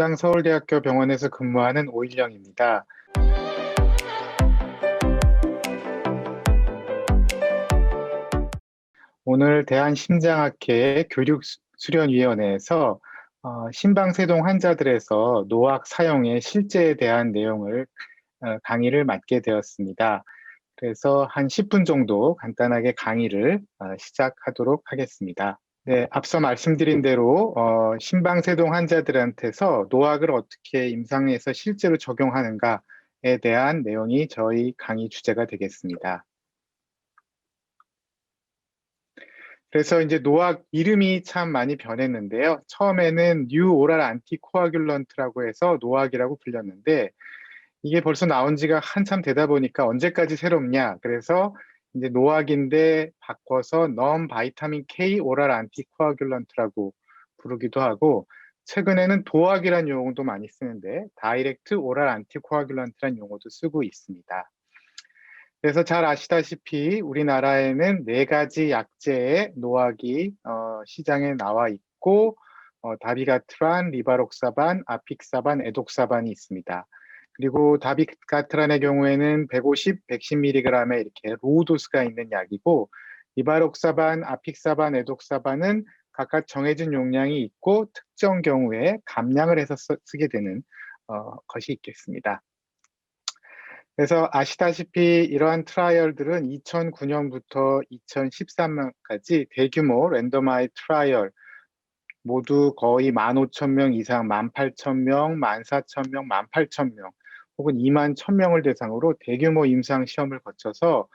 분당 서울대학교 병원에서 근무하는 오일영입니다. 오늘 대한심장학회 교육수련위원회에서 어, 심방세동 환자들에서 노악 사용의 실제에 대한 내용을 어, 강의를 맡게 되었습니다. 그래서 한 10분 정도 간단하게 강의를 어, 시작하도록 하겠습니다. 네, 앞서 말씀드린 대로 어, 심방세동 환자들한테서 노악을 어떻게 임상에서 실제로 적용하는가에 대한 내용이 저희 강의 주제가 되겠습니다. 그래서 이제 노악 이름이 참 많이 변했는데요. 처음에는 뉴 오랄 안티코아귤런트라고 해서 노악이라고 불렸는데 이게 벌써 나온 지가 한참 되다 보니까 언제까지 새롭냐. 그래서 이제 노악인데 바꿔서 넘 바이타민 K 오랄 안티코아귤런트라고 부르기도 하고 최근에는 도악이라는 용어도 많이 쓰는데 다이렉트 오랄 안티코아귤런트라는 용어도 쓰고 있습니다. 그래서 잘 아시다시피 우리나라에는 네 가지 약제의 노악이 어, 시장에 나와 있고 어, 다비가트란, 리바록사반, 아픽사반, 에독사반이 있습니다. 그리고 다비가트란의 경우에는 150, 110mg의 이렇게 로우 도수가 있는 약이고 리바록사반, 아픽사반, 에독사반은 각각 정해진 용량이 있고 특정 경우에 감량을 해서 쓰게 되는 어, 것이 있겠습니다. 그래서 아시다시피 이러한 트라이얼들은 2009년부터 2013년까지 대규모 랜덤아이 트라이얼 모두 거의 15,000명 이상, 18,000명, 14,000명, 18,000명 혹은 2만 1,000명을 대상으로 대규모 임상 시험을 거쳐서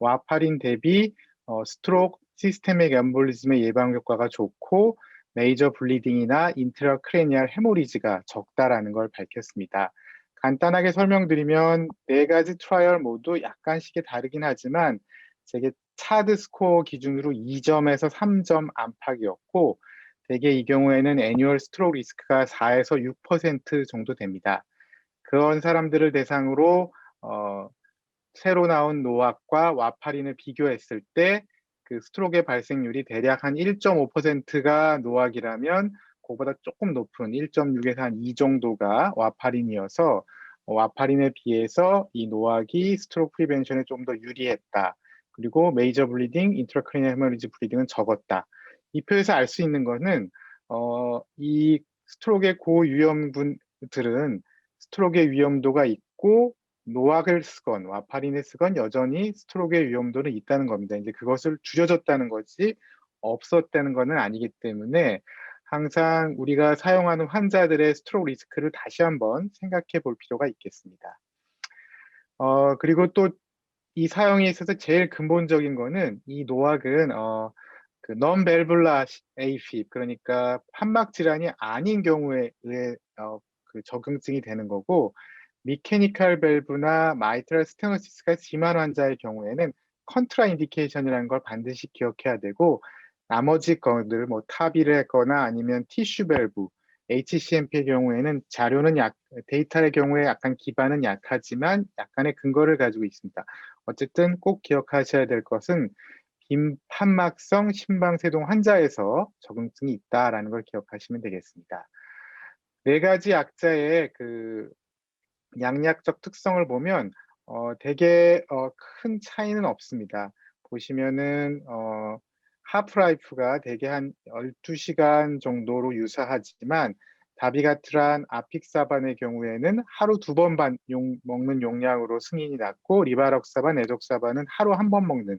와파린 대비 어, 스트로크 시스테믹 엠볼리즘의 예방 효과가 좋고 메이저 블리딩이나 인트라크레니얼 헤모리지가 적다라는 걸 밝혔습니다. 간단하게 설명드리면 네 가지 트라이얼 모두 약간씩의 다르긴 하지만 제게 차드 스코어 기준으로 2점에서 3점 안팎이었고 대개 이 경우에는 애뉴얼 스트로크 리스크가 4에서 6% 정도 됩니다. 그런 사람들을 대상으로 어, 새로 나온 노악과 와파린을 비교했을 때 그 스트로크의 발생률이 대략 한 1.5%가 노악이라면 그보다 조금 높은 1.6에서 한 2 정도가 와파린이어서 와파린에 비해서 이 노악이 스트로크 프리벤션에 좀 더 유리했다. 그리고 메이저 블리딩, 인트라크리니얼 헤머리지 블리딩은 적었다. 이 표에서 알 수 있는 것은 어, 이 스트로크의 고위험군들은 스트로크의 위험도가 있고 노악을 쓰건 와파린을 쓰건 여전히 스트로크의 위험도는 있다는 겁니다. 이제 그것을 줄여줬다는 것이 없었다는 것은 아니기 때문에 항상 우리가 사용하는 환자들의 스트로크 리스크를 다시 한번 생각해 볼 필요가 있겠습니다. 어, 그리고 또 이 사용에 있어서 제일 근본적인 거는 이 노악은 어, 그 non-valvular AFib 그러니까 판막 질환이 아닌 경우에 의해 어, 그 적응증이 되는 거고 미케니컬 밸브나 마이트럴 스테노시스가 심한 환자의 경우에는 컨트라 인디케이션이라는 걸 반드시 기억해야 되고 나머지 것들 뭐 타비를 했거나 아니면 티슈 밸브, HCMP의 경우에는 자료는 약, 데이터의 경우에 약간 기반은 약하지만 약간의 근거를 가지고 있습니다. 어쨌든 꼭 기억하셔야 될 것은 빈판막성 심방세동 환자에서 적응증이 있다라는 걸 기억하시면 되겠습니다. 네 가지 약자의 그 양약적 특성을 보면 어, 대개 어, 큰 차이는 없습니다. 보시면은 어, 하프라이프가 대개 한 12시간 정도로 유사하지만 다비가트란 아픽사반의 경우에는 하루 두번 먹는 용량으로 승인이 났고 리바럭사반, 에독사반은 하루 한 번 먹는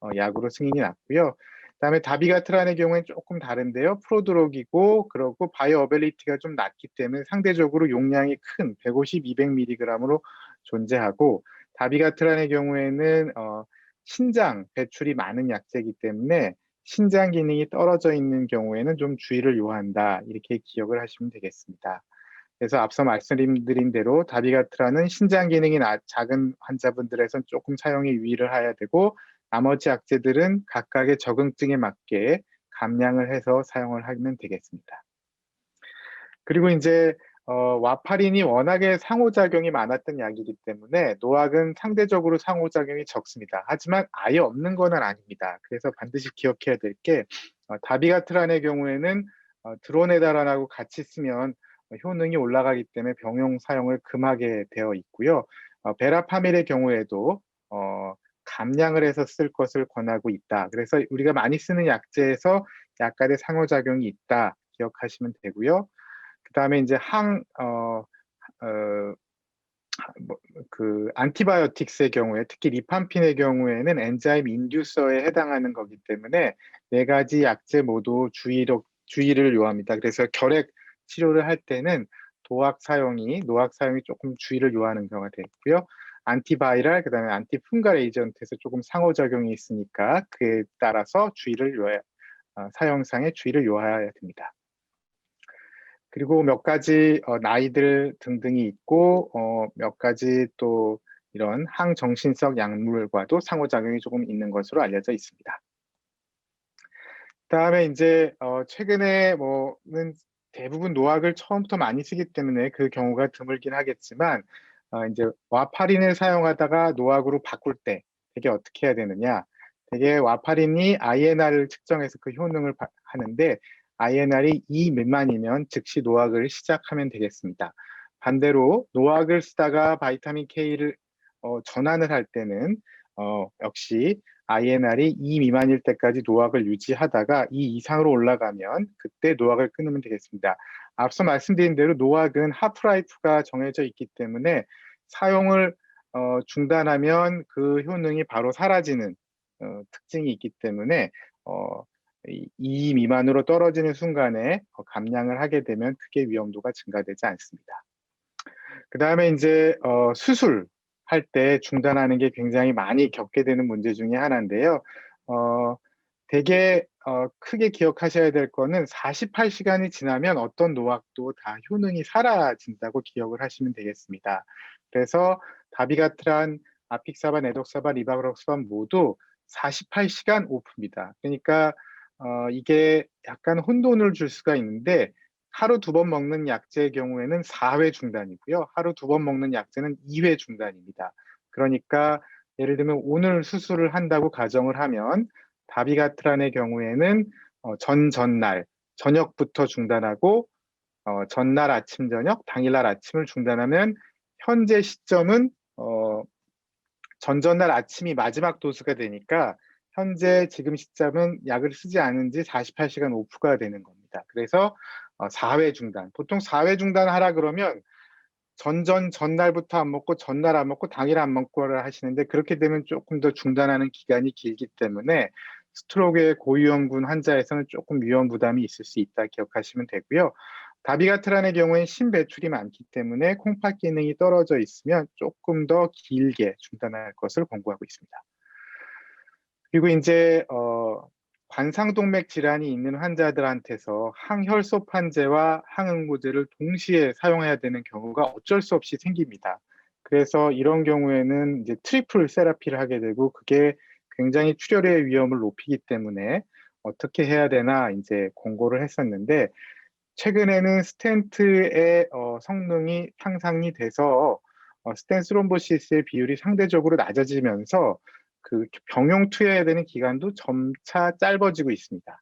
어, 약으로 승인이 났고요. 그다음에 다비가트란의 경우에는 조금 다른데요. 프로드록이고 그리고 바이오 어벨리티가 좀 낮기 때문에 상대적으로 용량이 큰 150, 200mg으로 존재하고 다비가트란의 경우에는 어, 신장 배출이 많은 약제이기 때문에 신장 기능이 떨어져 있는 경우에는 좀 주의를 요한다. 이렇게 기억을 하시면 되겠습니다. 그래서 앞서 말씀드린 대로 다비가트라는 신장 기능이 작은 환자분들에선 조금 사용에 유의를 해야 되고 나머지 약제들은 각각의 적응증에 맞게 감량을 해서 사용을 하면 되겠습니다. 그리고 이제 어, 와파린이 워낙에 상호작용이 많았던 약이기 때문에 노악은 상대적으로 상호작용이 적습니다. 하지만 아예 없는 건 아닙니다. 그래서 반드시 기억해야 될게 어, 다비가트란의 경우에는 어, 드로네다란하고 같이 쓰면 효능이 올라가기 때문에 병용 사용을 금하게 되어 있고요. 어, 베라파밀의 경우에도 어, 감량을 해서 쓸 것을 권하고 있다. 그래서 우리가 많이 쓰는 약제에서 약간의 상호작용이 있다. 기억하시면 되고요. 그 다음에 이제 항, 어, 어, 뭐, 그 안티바이오틱스의 경우에 특히 리팜핀의 경우에는 엔자임 인듀서에 해당하는 거기 때문에 네 가지 약제 모두 주의로, 주의를 요합니다. 그래서 결핵 치료를 할 때는 도학 사용이 노학 사용이 조금 주의를 요하는 경우가 되고요. 안티바이럴 그다음에 안티fungal 에이전트에서 조금 상호작용이 있으니까 그에 따라서 주의를 요해 어, 사용상의 주의를 요하여야 됩니다. 그리고 몇 가지 어, 나이들 등등이 있고 어, 몇 가지 또 이런 항정신성 약물과도 상호작용이 조금 있는 것으로 알려져 있습니다. 다음에 이제 어, 최근에 뭐는 대부분 노학을 처음부터 많이 쓰기 때문에 그 경우가 드물긴 하겠지만 어, 이제 와파린을 사용하다가 노학으로 바꿀 때 되게 어떻게 해야 되느냐 되게 와파린이 INR을 측정해서 그 효능을 바, 하는데 INR이 2 미만이면 즉시 노학을 시작하면 되겠습니다. 반대로 노학을 쓰다가 바이타민 K를 어, 전환을 할 때는 어, 역시 INR이 2 미만일 때까지 노학을 유지하다가 2 이상으로 올라가면 그때 노학을 끊으면 되겠습니다. 앞서 말씀드린 대로 노학은 하프라이프가 정해져 있기 때문에 사용을 어, 중단하면 그 효능이 바로 사라지는 어, 특징이 있기 때문에 어, 2 미만으로 떨어지는 순간에 어, 감량을 하게 되면 크게 위험도가 증가되지 않습니다. 그 다음에 이제 어, 수술 할 때 중단하는 게 굉장히 많이 겪게 되는 문제 중에 하나인데요. 어, 되게 어, 크게 기억하셔야 될 거는 48시간이 지나면 어떤 노학도 다 효능이 사라진다고 기억을 하시면 되겠습니다. 그래서 다비가트란, 아픽사반, 에독사반, 리바그록사반 모두 48시간 오프입니다. 그러니까 어, 이게 약간 혼돈을 줄 수가 있는데 하루 두 번 먹는 약제의 경우에는 4회 중단이고요. 하루 두 번 먹는 약제는 2회 중단입니다. 그러니까 예를 들면 오늘 수술을 한다고 가정을 하면 다비가트란의 경우에는 어, 전 전날 저녁부터 중단하고 어, 전날 아침 저녁 당일날 아침을 중단하면 현재 시점은 어, 전전날 아침이 마지막 도수가 되니까 현재 지금 시점은 약을 쓰지 않은 지 48시간 오프가 되는 겁니다. 그래서 어, 4회 중단. 보통 4회 중단 하라 그러면 전전 전날부터 안 먹고 전날 안 먹고 당일 안 먹고를 하시는데 그렇게 되면 조금 더 중단하는 기간이 길기 때문에 스트로크의 고위험군 환자에서는 조금 위험 부담이 있을 수 있다 기억하시면 되고요. 다비가트란의 경우엔 심배출이 많기 때문에 콩팥 기능이 떨어져 있으면 조금 더 길게 중단할 것을 권고하고 있습니다. 그리고 이제 어, 관상동맥 질환이 있는 환자들한테서 항혈소판제와 항응고제를 동시에 사용해야 되는 경우가 어쩔 수 없이 생깁니다. 그래서 이런 경우에는 이제 트리플 세라피를 하게 되고 그게 굉장히 출혈의 위험을 높이기 때문에 어떻게 해야 되나 이제 공고를 했었는데 최근에는 스텐트의 어, 성능이 향상이 돼서 어, 스텐 스롬보시스의 비율이 상대적으로 낮아지면서 그 병용 투여해야 되는 기간도 점차 짧아지고 있습니다.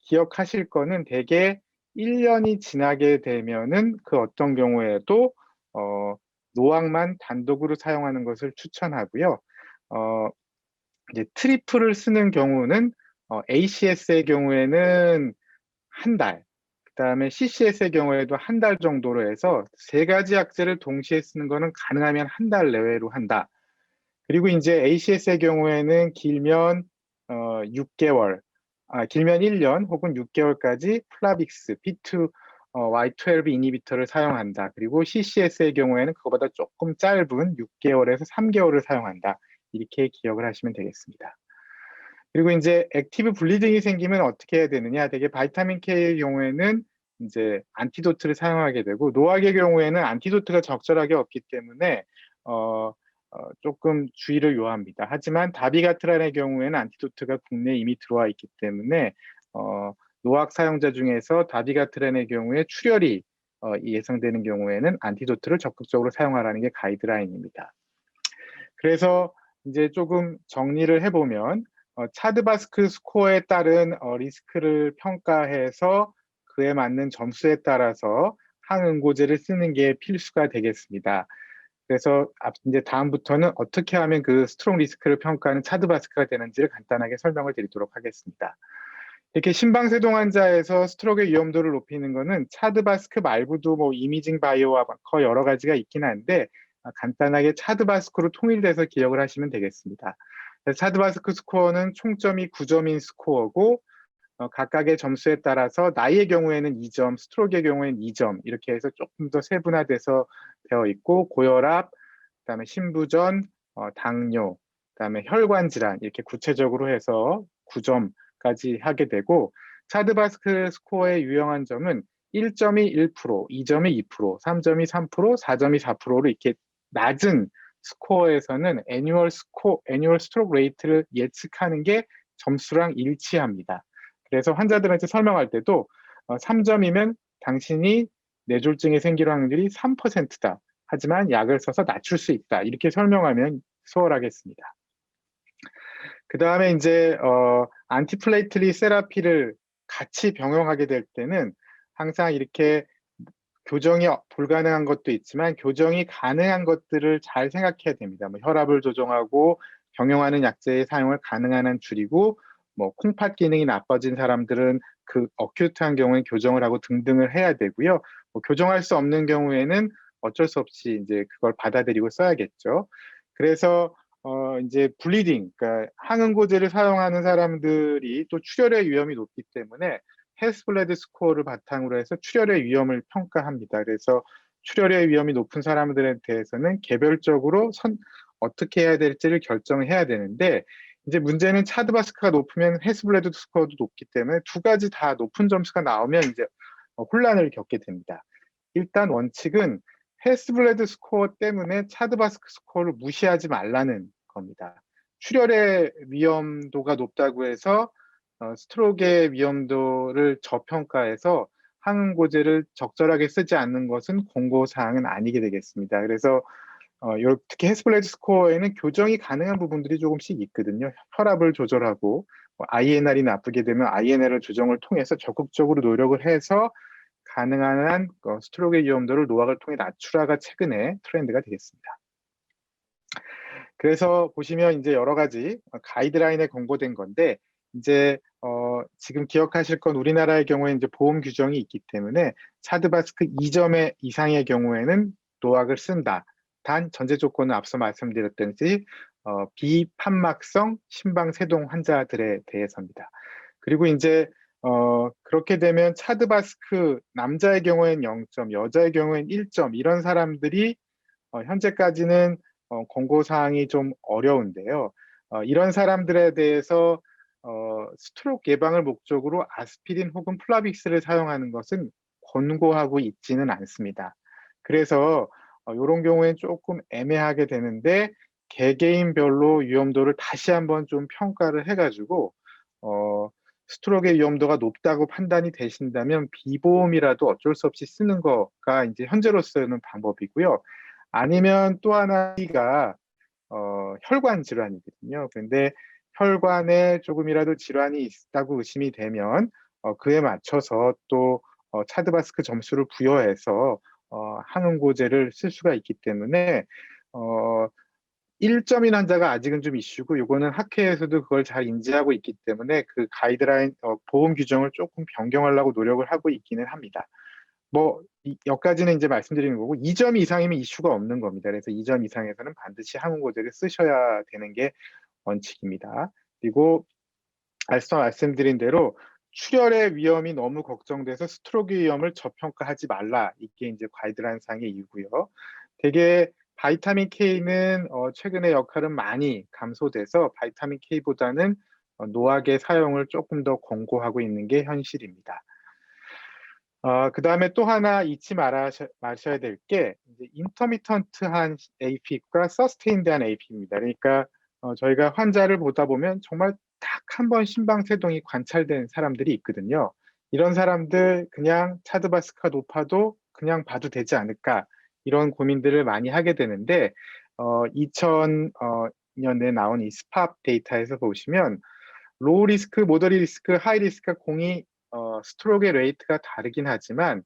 기억하실 거는 대개 1년이 지나게 되면은 그 어떤 경우에도 어, 노악만 단독으로 사용하는 것을 추천하고요. 어, 이제 트리플을 쓰는 경우는 어, ACS의 경우에는 한 달, 그 다음에 CCS의 경우에도 한 달 정도로 해서 세 가지 약제를 동시에 쓰는 것은 가능하면 한 달 내외로 한다. 그리고 이제 ACS의 경우에는 길면 어, 6개월, 아, 길면 1년 혹은 6개월까지 플라빅스, P2 어, Y12 이니비터를 사용한다. 그리고 CCS의 경우에는 그거보다 조금 짧은 6개월에서 3개월을 사용한다. 이렇게 기억을 하시면 되겠습니다. 그리고 이제 액티브 블리딩이 생기면 어떻게 해야 되느냐? 되게 바이타민 K의 경우에는 이제 안티도트를 사용하게 되고 노악의 경우에는 안티도트가 적절하게 없기 때문에 어, 어, 조금 주의를 요합니다. 하지만 다비가트란의 경우에는 안티도트가 국내에 이미 들어와 있기 때문에 어, 노악 사용자 중에서 다비가트란의 경우에 출혈이 어, 예상되는 경우에는 안티도트를 적극적으로 사용하라는 게 가이드라인입니다. 그래서 이제 조금 정리를 해보면 어, 차드바스크 스코어에 따른 어, 리스크를 평가해서 그에 맞는 점수에 따라서 항응고제를 쓰는 게 필수가 되겠습니다. 그래서 앞- 이제 다음부터는 어떻게 하면 그 스트롱 리스크를 평가하는 차드바스크가 되는지를 간단하게 설명을 드리도록 하겠습니다. 이렇게 심방세동 환자에서 스트로크의 위험도를 높이는 것은 차드바스크 말고도 뭐 이미징 바이오와 거 여러 가지가 있긴 한데 아, 간단하게 차드바스크로 통일돼서 기억을 하시면 되겠습니다. 그래서 차드바스크 스코어는 총점이 9점인 스코어고 어, 각각의 점수에 따라서 나이의 경우에는 2점, 스트로크의 경우에는 2점 이렇게 해서 조금 더 세분화돼서 되어 있고 고혈압, 그다음에 신부전, 어, 당뇨, 그다음에 혈관 질환 이렇게 구체적으로 해서 9점까지 하게 되고 차드바스크 스코어의 유용한 점은 1점이 1%, 2점이 2%, 3점이 3%, 4점이 4%로 이렇게 낮은 스코어에서는 애뉴얼 스코, 애뉴얼 스트로크 레이트를 예측하는 게 점수랑 일치합니다. 그래서 환자들한테 설명할 때도 어, 3점이면 당신이 뇌졸중이 생길 확률이 3%다. 하지만 약을 써서 낮출 수 있다. 이렇게 설명하면 수월하겠습니다. 그 다음에 이제 어, 안티플레이틀리 세라피를 같이 병용하게 될 때는 항상 이렇게 교정이 불가능한 것도 있지만 교정이 가능한 것들을 잘 생각해야 됩니다. 뭐 혈압을 조정하고 병용하는 약제의 사용을 가능한 한 줄이고 뭐 콩팥 기능이 나빠진 사람들은 그 어큐트한 경우에 교정을 하고 등등을 해야 되고요. 뭐 교정할 수 없는 경우에는 어쩔 수 없이 이제 그걸 받아들이고 써야겠죠. 그래서 어 이제 블리딩, 그러니까 항응고제를 사용하는 사람들이 또 출혈의 위험이 높기 때문에 헬스블레드 스코어를 바탕으로 해서 출혈의 위험을 평가합니다. 그래서 출혈의 위험이 높은 사람들에 대해서는 개별적으로 선, 어떻게 해야 될지를 결정해야 되는데 이제 문제는 차드바스크가 높으면 헬스블레드 스코어도 높기 때문에 두 가지 다 높은 점수가 나오면 이제 어, 혼란을 겪게 됩니다. 일단 원칙은 헬스블레드 스코어 때문에 차드바스크 스코어를 무시하지 말라는 겁니다. 출혈의 위험도가 높다고 해서 어, 스트로크의 위험도를 저평가해서 항응고제를 적절하게 쓰지 않는 것은 공고사항은 아니게 되겠습니다. 그래서 어, 요, 특히 헬스블레드 스코어에는 교정이 가능한 부분들이 조금씩 있거든요. 혈압을 조절하고 뭐 INR이 나쁘게 되면 INR을 조정을 통해서 적극적으로 노력을 해서 가능한 한 어, 스트로크의 위험도를 노학을 통해 낮추라가 최근에 트렌드가 되겠습니다. 그래서 보시면 이제 여러 가지 가이드라인에 공고된 건데 이제 어, 지금 기억하실 건 우리나라의 경우에 이제 보험 규정이 있기 때문에 차드바스크 2점의 이상의 경우에는 노학을 쓴다. 단 전제 조건은 앞서 말씀드렸듯이 어, 비판막성 심방세동 환자들에 대해서입니다. 그리고 이제 어, 그렇게 되면 차드바스크 남자의 경우엔 0점, 여자의 경우엔 1점 이런 사람들이 어, 현재까지는 어, 권고 사항이 좀 어려운데요. 어, 이런 사람들에 대해서 어, 스트로크 예방을 목적으로 아스피린 혹은 플라빅스를 사용하는 것은 권고하고 있지는 않습니다. 그래서 어, 이런 경우에는 조금 애매하게 되는데 개개인별로 위험도를 다시 한번 좀 평가를 해가지고 어, 스트로크의 위험도가 높다고 판단이 되신다면 비보험이라도 어쩔 수 없이 쓰는 거가 이제 현재로서는 방법이고요. 아니면 또 하나가 어, 혈관 질환이거든요. 근데 혈관에 조금이라도 질환이 있다고 의심이 되면 어, 그에 맞춰서 또 어, 차드바스크 점수를 부여해서 어, 항응고제를 쓸 수가 있기 때문에 어, 1점인 환자가 아직은 좀 이슈고 이거는 학회에서도 그걸 잘 인지하고 있기 때문에 그 가이드라인 어, 보험 규정을 조금 변경하려고 노력을 하고 있기는 합니다. 뭐 이, 여기까지는 이제 말씀드리는 거고 2점 이상이면 이슈가 없는 겁니다. 그래서 2점 이상에서는 반드시 항응고제를 쓰셔야 되는 게 원칙입니다. 그리고 앞서 말씀드린 대로 출혈의 위험이 너무 걱정돼서 스트로크 위험을 저평가하지 말라. 이게 이제 가이드라인 상의 이유고요. 되게 바이타민 K는 어, 최근에 역할은 많이 감소돼서 바이타민 K보다는 어, 노악의 사용을 조금 더 권고하고 있는 게 현실입니다. 어, 그 다음에 또 하나 잊지 말아, 마셔야 될 게 인터미턴트한 AP과 서스테인드한 AP입니다. 그러니까 어, 저희가 환자를 보다 보면 정말 딱 한 번 심방세동이 관찰된 사람들이 있거든요. 이런 사람들 그냥 차드바스크가 높아도 그냥 봐도 되지 않을까 이런 고민들을 많이 하게 되는데 어, 2000년에 나온 이 스팝 데이터에서 보시면 로우 리스크, 모더리 리스크, 하이 리스크가 공이 어, 스트로크의 레이트가 다르긴 하지만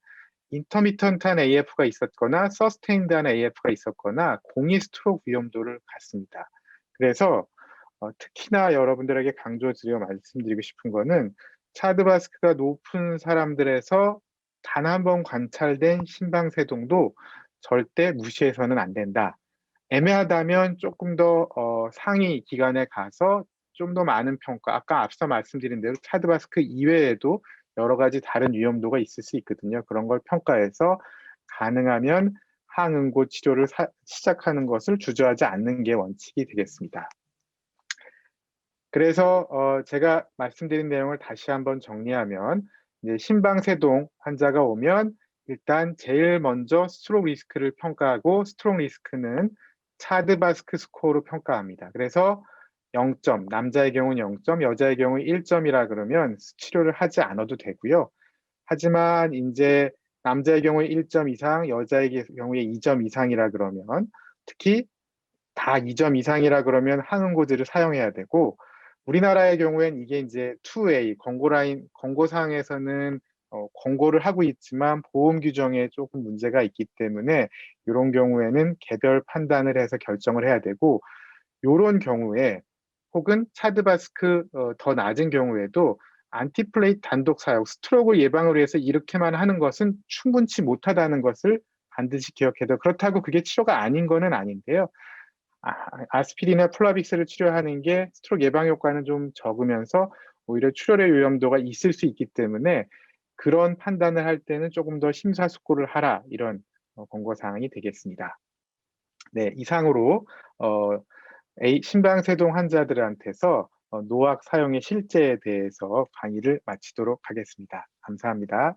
인터미턴트한 AF가 있었거나 서스테인드한 AF가 있었거나 공이 스트로크 위험도를 갖습니다. 그래서 어, 특히나 여러분들에게 강조드리고 말씀드리고 싶은 거는 차드바스크가 높은 사람들에서 단 한 번 관찰된 심방세동도 절대 무시해서는 안 된다. 애매하다면 조금 더 어, 상위 기관에 가서 좀 더 많은 평가, 아까 앞서 말씀드린 대로 차드바스크 이외에도 여러 가지 다른 위험도가 있을 수 있거든요. 그런 걸 평가해서 가능하면 항응고 치료를 사- 시작하는 것을 주저하지 않는 게 원칙이 되겠습니다. 그래서 어, 제가 말씀드린 내용을 다시 한번 정리하면 이제 심방세동 환자가 오면 일단 제일 먼저 스트로크 리스크를 평가하고 스트로크 리스크는 차드바스크 스코어로 평가합니다. 그래서 0점, 남자의 경우는 0점, 여자의 경우는 1점이라 그러면 치료를 하지 않아도 되고요. 하지만 이제 남자의 경우에 1점 이상, 여자의 경우에 2점 이상이라 그러면 특히 다 2점 이상이라 그러면 항응고지를 사용해야 되고 우리나라의 경우엔 이게 이제 2A 권고라인 권고사항에서는 어, 권고를 하고 있지만 보험 규정에 조금 문제가 있기 때문에 이런 경우에는 개별 판단을 해서 결정을 해야 되고 이런 경우에 혹은 차드바스크 어, 더 낮은 경우에도 안티플레이트 단독 사용, 스트로크 예방을 위해서 이렇게만 하는 것은 충분치 못하다는 것을 반드시 기억해도 그렇다고 그게 치료가 아닌 거는 아닌데요. 아, 아스피린이나 플라빅스를 치료하는 게 스트로크 예방 효과는 좀 적으면서 오히려 출혈의 위험도가 있을 수 있기 때문에 그런 판단을 할 때는 조금 더 심사숙고를 하라 이런 어, 권고 사항이 되겠습니다. 네, 이상으로 어, A, 심방세동 환자들한테서 어, 노악 사용의 실제에 대해서 강의를 마치도록 하겠습니다. 감사합니다.